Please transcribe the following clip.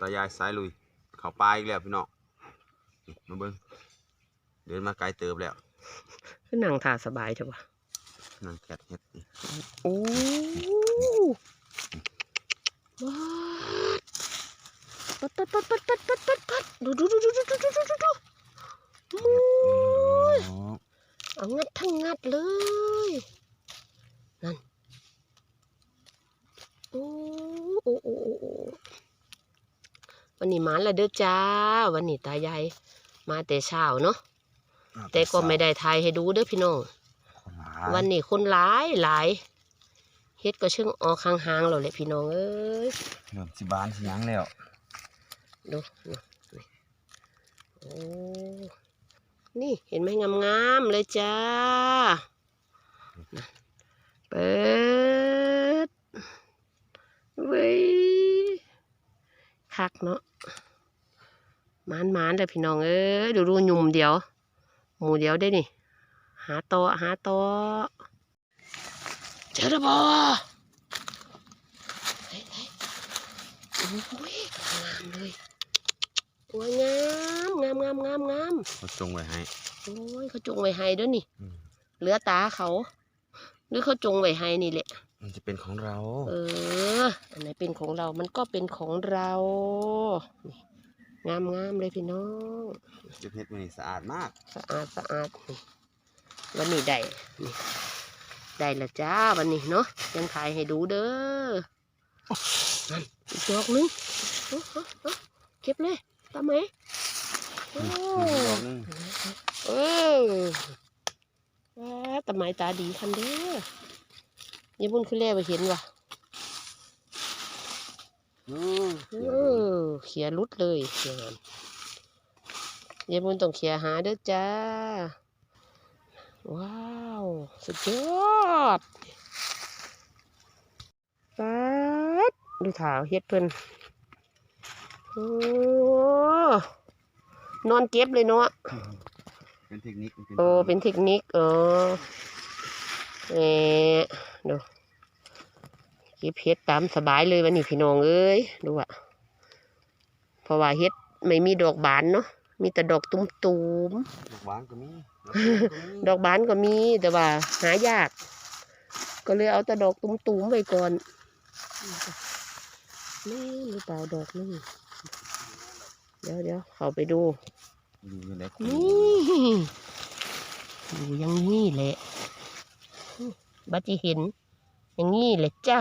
ตายายสายลุย เขาปลาอีกแล้วพี่น้องนี่มาเบิ้งเดินมาไกลเติบแล้วคือนั่งท่าสบายเถอะวะนั่งแกะเห็ดนี่โอ้ว้าวปัดปัดปัดปัดปัดปัดปัดปัดดูดูดูดูดูดูดูดูดูโอ้ยอ๋อเอางัดทั้งงัดเลยนั่นโอ้โอ้โอ้โอ้โอ้ วันนี้มาแล้วเด้อจ้า วันนี้ตายายมาแต่เช้าเนาะแต่ก็ไม่ได้ทายให้ดูเด้อพี่น้องคนหลายวันนี้คนหลายหลายเฮ็ดก็เชิงออกห่างๆเราเลยพี่น้องเอ้ยเริ่มสิบานสิหยังแล้วดูนี่นี่โอ้นี่เห็นไหมงามๆเลยจ้าน่ะเปิดเว้ยคั กเนาะหมานๆเลยพี่น้องเอ้ยดูดูหยุ่มเดียว หมูเดียวได้นี่ หาต่อหาต่อเจอแล้วบอเฮ้ยเฮ้ยโอ้ยงามเลยโอ้ยงามงามงามงามงามเขาจงไว้ให้โอ้ยเขาจงไว้ให้เด้วยนี่อืมเหลือตาเขา หรือเขาจงไว้ให้นี่แหละ มันจะเป็นของเรา เออ อันไหนเป็นของเรา มันก็เป็นของเรานี่งามงามเลยพี่น้องเก็บเห็ดมันนี่สะอาดมาก สะอาดสะอาดนี่วันนี้ได้นี่ได้และจ้าวันนี้เนาะยังถ่ายให้ดูเด้อนั่นอีกดอกหนึงเอาเอาเอาเก็บเลยตามไหมโอ้นี่ดอกหนึงเออว้าตาไม้ตาดีคันเด้อ ยี่บุญคือแล่ไปเห็นว่ะอืมเออเขียรุดเลยเขียนยายบุญต้องเขียหาเด้อจ้า ว้าว สุดยอดปัดดูถาวเฮ็ดเพิ่นโอ้นอนเก็บเลยเนาะเป็นเทคนิคมันโอ้เป็นเทคนิคเออเออ ดูเก็บเฮ็ดตามสบายเลยวันนี้พี่น้องเอ้ยดูอะเพราะว่าเฮ็ดไม่มีดอกบานเนาะมีแต่ดอกตุ้มๆดอกหวานก็มีดอกหวานก็มี ดอกบานก็มีแต่ว่าหายาก ก็เลยเอาแต่ดอกตุ้มๆไว้ก่อนนี่หรือเปล่าดอกนี่เดี๋ยวเดี๋ยวเข้าไปดูอยู่ในคุนี่ดูอย่างนี้แหละ บัดจะเห็น อย่างนี้แหละจ้า